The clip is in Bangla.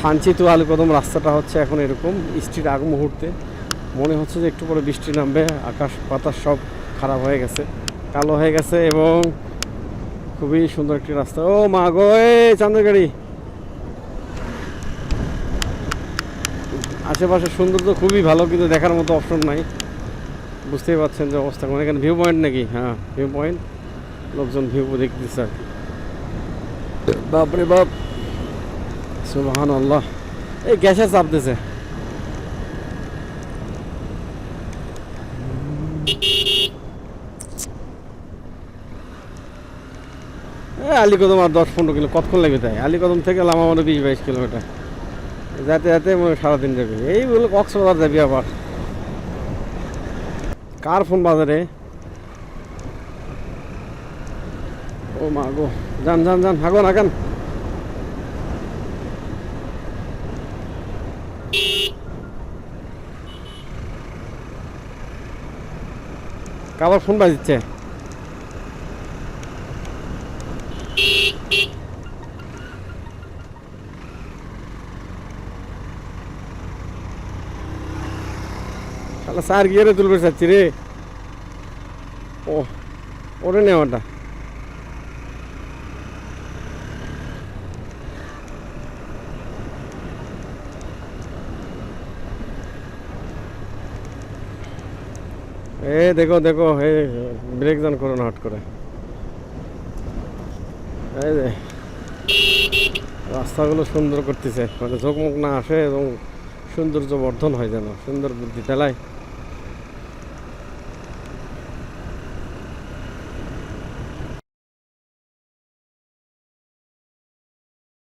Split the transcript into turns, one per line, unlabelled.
থানচি তো আলু কদম রাস্তাটা হচ্ছে এখন এরকম বৃষ্টির আগ মুহূর্তে মনে হচ্ছে যে একটু পরে বৃষ্টি নামবে, আকাশ, বাতাস সব খারাপ হয়ে গেছে, কালো হয়ে গেছে এবং খুবই সুন্দর একটি রাস্তা। ও মা গো এ চাঁদের গাড়ি আশেপাশে সৌন্দর্য খুবই ভালো, কিন্তু দেখার মতো অপশন নাই। বুঝতেই পারছেন যে অবস্থা। মানে এখানে ভিউ পয়েন্ট নাকি? হ্যাঁ ভিউ পয়েন্ট লোকজন ভিউ দেখতেছে আর কি। বাপরে বাপ। আল্লাহ এই গ্যাসে চাপ দিছে। এই আলিকদম আর দশ পনেরো কিলো, কতক্ষণ লাগবে তাই? আলিকদম থেকে লামা মানে বিশ বাইশ কিলোমিটার। যাতে যাতে সারাদিন যাবে। এই বলে কক্সবাজার যাবি আবার। কার ফোন বাজারে ও মা গো। যান যান যান, হাগন, হাগান। কাবার ফোন বাজিচ্ছে। স্যার গিয়ে তুলবে চাচ্ছি রে। ও ওরে নেওয়াটা। এ দেখো দেখো এ ব্রেক দান করো না, হট করে। এই যে, রাস্তাগুলো সুন্দর করতেছে। মানে ঝোঁকমুখ না আসে এবং সৌন্দর্য বর্ধন হয় যেন, সুন্দর বুদ্ধি চালায়